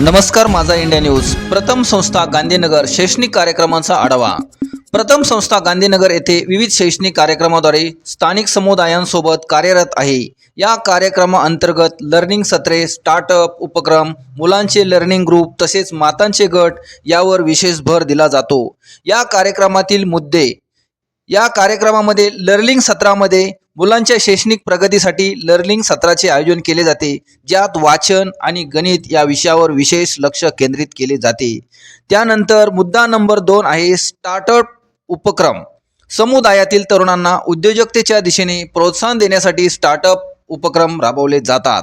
नमस्कार माझा India news. प्रथम संस्था गांधीनगर शैक्षणिक कार्यक्रमांचा आढावा. प्रथम संस्था गांधीनगर येथे विविध शैक्षणिक कार्यक्रमाद्वारे स्थानिक समुदायांसोबत कार्यरत आहे. या कार्यक्रमाअंतर्गत लर्निंग सत्रे स्टार्टअप उपक्रम मुलांचे लर्निंग ग्रुप तसेच मातांचे गट यावर विशेष भर दिला जातो. या कार्यक्रमातील मुद्दे या कार्यक्रमामध्ये लर्निंग सत्रामध्ये मुलांच्या शैक्षणिक प्रगतीसाठी लर्निंग सत्राचे आयोजन केले जाते ज्यात वाचन आणि गणित या विषयावर विशेष लक्ष केंद्रित केले जाते. त्यानंतर मुद्दा नंबर दोन आहे स्टार्टअप उपक्रम. समुदायातील तरुणांना उद्योजकतेच्या दिशेने प्रोत्साहन देण्यासाठी स्टार्टअप उपक्रम राबवले जातात.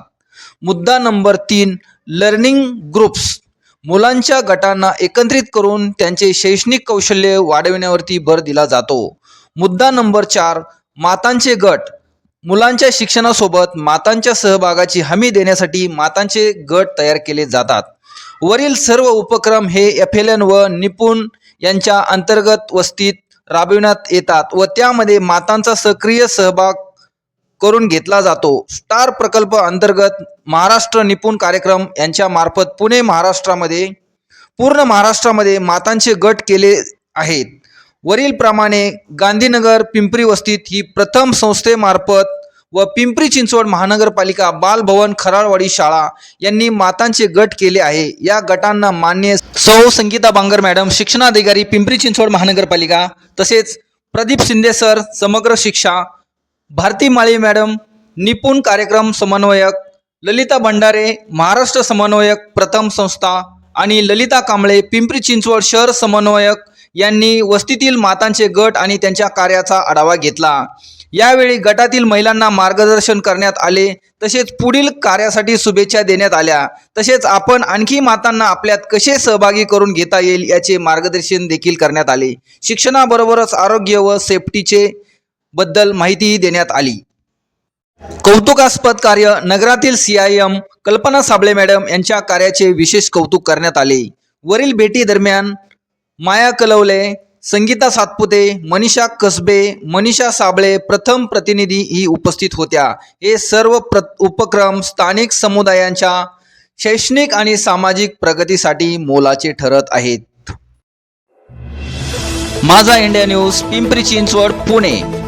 मुद्दा नंबर तीन लर्निंग ग्रुप्स मुलांच्या गटांना एकत्रित करून त्यांचे शैक्षणिक कौशल्य वाढविण्यावरती भर दिला जातो. मुद्दा नंबर चार मातांचे गट. मुलांच्या शिक्षणासोबत मातांच्या सहभागाची हमी देण्यासाठी मातांचे गट तयार केले जातात. वरील सर्व उपक्रम हे एफ एल एन व निपुण यांच्या अंतर्गत वस्तीत राबविण्यात येतात व त्यामध्ये मातांचा सक्रिय सहभाग करून घेतला जातो. स्टार प्रकल्प अंतर्गत महाराष्ट्र निपुण कार्यक्रम यांच्या मार्फत पुणे महाराष्ट्रामध्ये पूर्ण महाराष्ट्रामध्ये मातांचे गट केले आहेत. वरील प्रमाणे गांधीनगर पिंपरी वस्तीत ही प्रथम संस्थेमार्फत व पिंपरी चिंचवड महानगरपालिका बालभवन खराळवाडी शाळा यांनी मातांचे गट केले आहे. या गटांना मान्य सौ संगीता बांगर मॅडम शिक्षणाधिकारी पिंपरी चिंचवड महानगरपालिका तसेच प्रदीप शिंदे सर समग्र शिक्षा भारती माळी मॅडम निपुण कार्यक्रम समन्वयक ललिता भंडारे महाराष्ट्र समन्वयक प्रथम संस्था आणि ललिता कांबळे पिंपरी चिंचवड शहर समन्वयक यांनी वस्तीतील मातांचे गट आणि त्यांच्या कार्याचा आढावा घेतला. यावेळी गटातील महिलांना मार्गदर्शन करण्यात आले. तसेच पुढील कार्यासाठी शुभेच्छा देण्यात आल्या. तसेच आपण आणखी मातांना आपल्यात कसे सहभागी करून घेता येईल याचे मार्गदर्शन देखील करण्यात आले. शिक्षणाबरोबरच आरोग्य व सेफ्टीचे बद्दल माहितीही देण्यात आली. कौतुकास्पद कार्य नगरातील सी आय एम कल्पना साबळे मॅडम यांच्या कार्याचे विशेष कौतुक करण्यात आले. वरील भेटी दरम्यान माया कलवले संगीता सातपुते मनीषा कसबे मनीषा साबळे प्रथम प्रतिनिधी ही उपस्थित होत्या. हे सर्व प्र उपक्रम स्थानिक समुदायांच्या शैक्षणिक आणि सामाजिक प्रगतीसाठी मोलाचे ठरत आहेत. माझा इंडिया न्यूज पिंपरी चिंचवड पुणे.